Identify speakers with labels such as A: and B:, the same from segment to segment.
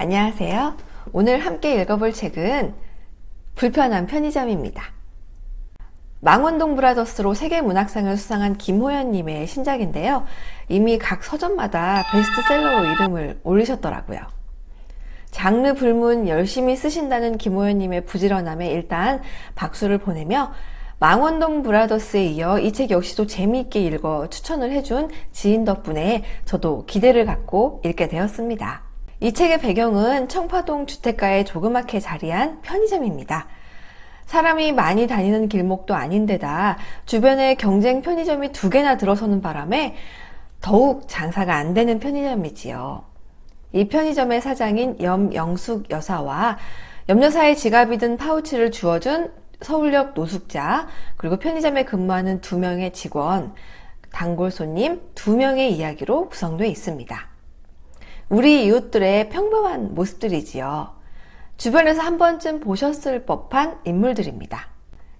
A: 안녕하세요. 오늘 함께 읽어볼 책은 불편한 편의점입니다. 망원동 브라더스로 세계문학상을 수상한 김호연님의 신작인데요. 이미 각 서점마다 베스트셀러로 이름을 올리셨더라고요. 장르 불문 열심히 쓰신다는 김호연님의 부지런함에 일단 박수를 보내며 망원동 브라더스에 이어 이 책 역시도 재미있게 읽어 추천을 해준 지인 덕분에 저도 기대를 갖고 읽게 되었습니다. 이 책의 배경은 청파동 주택가에 조그맣게 자리한 편의점입니다. 사람이 많이 다니는 길목도 아닌데다 주변에 경쟁 편의점이 두 개나 들어서는 바람에 더욱 장사가 안 되는 편의점이지요. 이 편의점의 사장인 염영숙 여사와 염 여사의 지갑이 든 파우치를 주워준 서울역 노숙자, 그리고 편의점에 근무하는 두 명의 직원, 단골 손님 두 명의 이야기로 구성되어 있습니다. 우리 이웃들의 평범한 모습들이지요. 주변에서 한 번쯤 보셨을 법한 인물들입니다.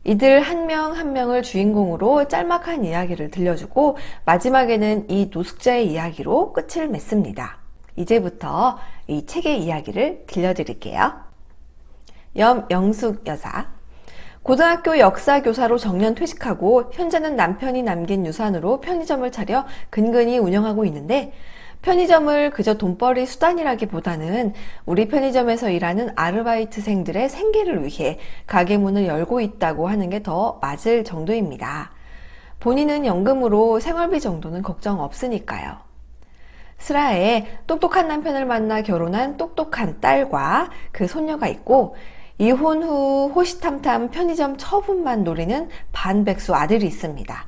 A: 이들 한명한 명을 주인공으로 짤막한 이야기를 들려주고 마지막에는 이 노숙자의 이야기로 끝을 맺습니다. 이제부터 이 책의 이야기를 들려드릴게요. 염영숙 여사. 고등학교 역사 교사로 정년 퇴직하고 현재는 남편이 남긴 유산으로 편의점을 차려 근근히 운영하고 있는데 편의점을 그저 돈벌이 수단이라기보다는 우리 편의점에서 일하는 아르바이트생들의 생계를 위해 가게 문을 열고 있다고 하는 게 더 맞을 정도입니다. 본인은 연금으로 생활비 정도는 걱정 없으니까요. 슬하에 똑똑한 남편을 만나 결혼한 똑똑한 딸과 그 손녀가 있고 이혼 후 호시탐탐 편의점 처분만 노리는 반백수 아들이 있습니다.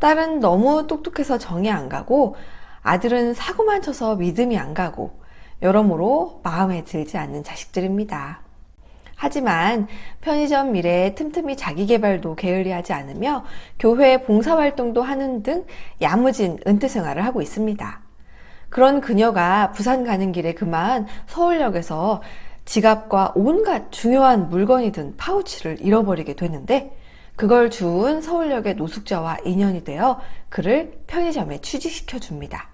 A: 딸은 너무 똑똑해서 정이 안 가고 아들은 사고만 쳐서 믿음이 안 가고 여러모로 마음에 들지 않는 자식들입니다. 하지만 편의점 미래에 틈틈이 자기 개발도 게을리하지 않으며 교회 봉사활동도 하는 등 야무진 은퇴 생활을 하고 있습니다. 그런 그녀가 부산 가는 길에 그만 서울역에서 지갑과 온갖 중요한 물건이 든 파우치를 잃어버리게 되는데 그걸 주운 서울역의 노숙자와 인연이 되어 그를 편의점에 취직시켜 줍니다.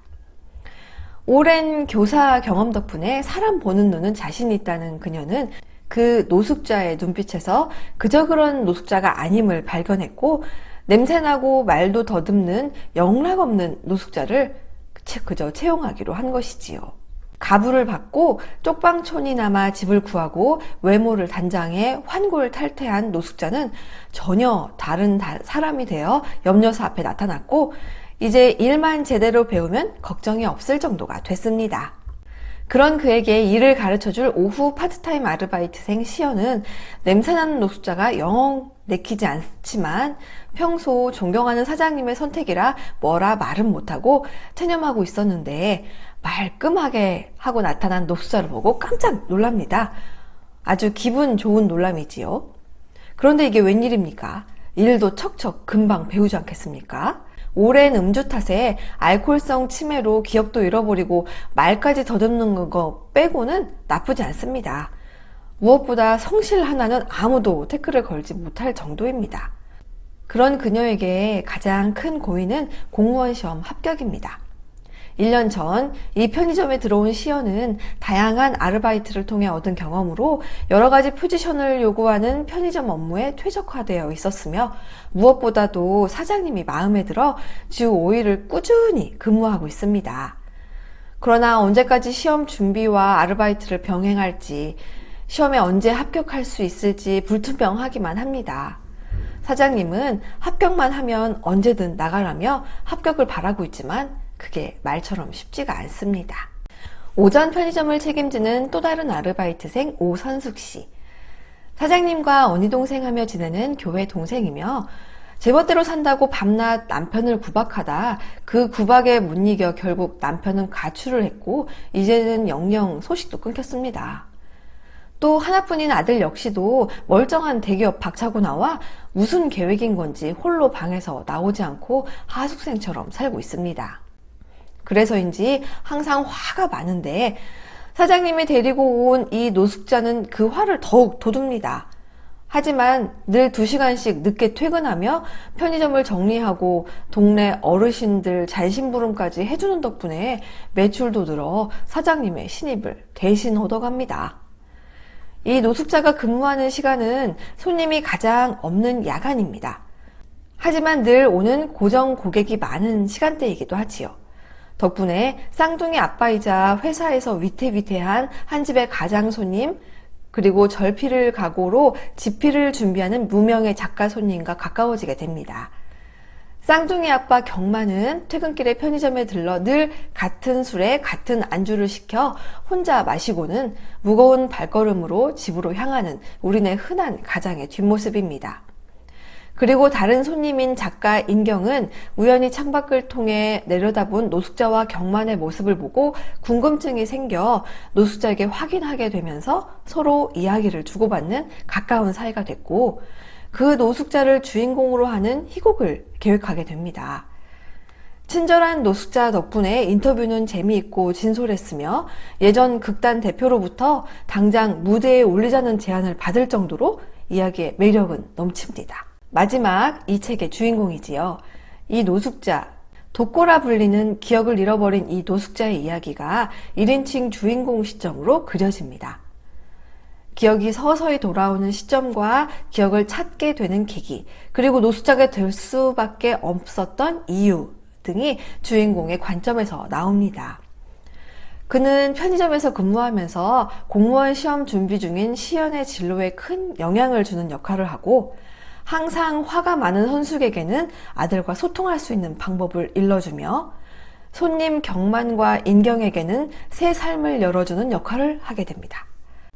A: 오랜 교사 경험 덕분에 사람 보는 눈은 자신 있다는 그녀는 그 노숙자의 눈빛에서 그저 그런 노숙자가 아님을 발견했고 냄새나고 말도 더듬는 영락 없는 노숙자를 그저 채용하기로 한 것이지요. 가부를 받고 쪽방촌이나마 집을 구하고 외모를 단장해 환골 탈퇴한 노숙자는 전혀 다른 사람이 되어 염려사 앞에 나타났고 이제 일만 제대로 배우면 걱정이 없을 정도가 됐습니다. 그런 그에게 일을 가르쳐 줄 오후 파트타임 아르바이트생 시연은 냄새나는 노숙자가 영 내키지 않지만 평소 존경하는 사장님의 선택이라 뭐라 말은 못하고 체념하고 있었는데 말끔하게 하고 나타난 노숙자를 보고 깜짝 놀랍니다. 아주 기분 좋은 놀람이지요. 그런데 이게 웬일입니까? 일도 척척 금방 배우지 않겠습니까? 오랜 음주 탓에 알코올성 치매로 기억도 잃어버리고 말까지 더듬는 거 빼고는 나쁘지 않습니다. 무엇보다 성실 하나는 아무도 태클을 걸지 못할 정도입니다. 그런 그녀에게 가장 큰 고민은 공무원 시험 합격입니다. 1년 전 이 편의점에 들어온 시연은 다양한 아르바이트를 통해 얻은 경험으로 여러 가지 포지션을 요구하는 편의점 업무에 최적화되어 있었으며 무엇보다도 사장님이 마음에 들어 주 5일을 꾸준히 근무하고 있습니다. 그러나 언제까지 시험 준비와 아르바이트를 병행할지, 시험에 언제 합격할 수 있을지 불투명하기만 합니다. 사장님은 합격만 하면 언제든 나가라며 합격을 바라고 있지만 그게 말처럼 쉽지가 않습니다. 오전 편의점을 책임지는 또 다른 아르바이트생 오선숙 씨. 사장님과 언니 동생 하며 지내는 교회 동생이며 제멋대로 산다고 밤낮 남편을 구박하다 그 구박에 못 이겨 결국 남편은 가출을 했고 이제는 영영 소식도 끊겼습니다. 또 하나뿐인 아들 역시도 멀쩡한 대기업 박차고 나와 무슨 계획인 건지 홀로 방에서 나오지 않고 하숙생처럼 살고 있습니다. 그래서인지 항상 화가 많은데 사장님이 데리고 온 이 노숙자는 그 화를 더욱 돋웁니다. 하지만 늘 2시간씩 늦게 퇴근하며 편의점을 정리하고 동네 어르신들 잔심부름까지 해주는 덕분에 매출도 늘어 사장님의 신입을 대신 얻어갑니다. 이 노숙자가 근무하는 시간은 손님이 가장 없는 야간입니다. 하지만 늘 오는 고정 고객이 많은 시간대이기도 하지요. 덕분에 쌍둥이 아빠이자 회사에서 위태위태한 한 집의 가장 손님, 그리고 절필을 각오로 집필을 준비하는 무명의 작가 손님과 가까워지게 됩니다. 쌍둥이 아빠 경마는 퇴근길에 편의점에 들러 늘 같은 술에 같은 안주를 시켜 혼자 마시고는 무거운 발걸음으로 집으로 향하는 우리네 흔한 가장의 뒷모습입니다. 그리고 다른 손님인 작가 인경은 우연히 창밖을 통해 내려다본 노숙자와 경만의 모습을 보고 궁금증이 생겨 노숙자에게 확인하게 되면서 서로 이야기를 주고받는 가까운 사이가 됐고 그 노숙자를 주인공으로 하는 희곡을 계획하게 됩니다. 친절한 노숙자 덕분에 인터뷰는 재미있고 진솔했으며 예전 극단 대표로부터 당장 무대에 올리자는 제안을 받을 정도로 이야기의 매력은 넘칩니다. 마지막 이 책의 주인공이지요. 이 노숙자, 독고라 불리는 기억을 잃어버린 이 노숙자의 이야기가 1인칭 주인공 시점으로 그려집니다. 기억이 서서히 돌아오는 시점과 기억을 찾게 되는 계기, 그리고 노숙자가 될 수밖에 없었던 이유 등이 주인공의 관점에서 나옵니다. 그는 편의점에서 근무하면서 공무원 시험 준비 중인 시연의 진로에 큰 영향을 주는 역할을 하고 항상 화가 많은 선숙에게는 아들과 소통할 수 있는 방법을 일러주며 손님 경만과 인경에게는 새 삶을 열어주는 역할을 하게 됩니다.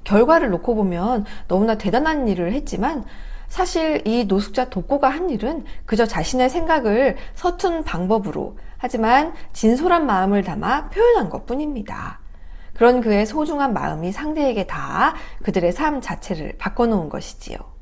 A: 결과를 놓고 보면 너무나 대단한 일을 했지만 사실 이 노숙자 독고가 한 일은 그저 자신의 생각을 서툰 방법으로 하지만 진솔한 마음을 담아 표현한 것 뿐입니다. 그런 그의 소중한 마음이 상대에게 다 그들의 삶 자체를 바꿔놓은 것이지요.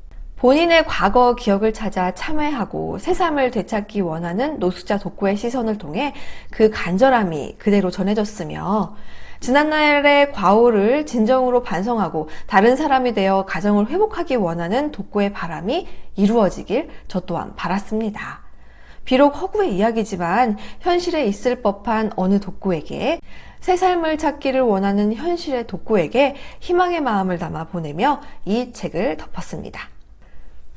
A: 본인의 과거 기억을 찾아 참회하고 새 삶을 되찾기 원하는 노숙자 독고의 시선을 통해 그 간절함이 그대로 전해졌으며 지난날의 과오를 진정으로 반성하고 다른 사람이 되어 가정을 회복하기 원하는 독고의 바람이 이루어지길 저 또한 바랐습니다. 비록 허구의 이야기지만 현실에 있을 법한 어느 독고에게 새 삶을 찾기를 원하는 현실의 독고에게 희망의 마음을 담아 보내며 이 책을 덮었습니다.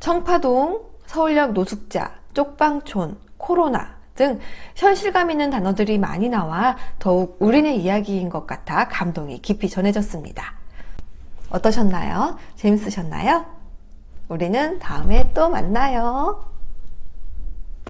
A: 청파동, 서울역 노숙자, 쪽방촌, 코로나 등 현실감 있는 단어들이 많이 나와 더욱 우리네 이야기인 것 같아 감동이 깊이 전해졌습니다. 어떠셨나요? 재밌으셨나요? 우리는 다음에 또 만나요.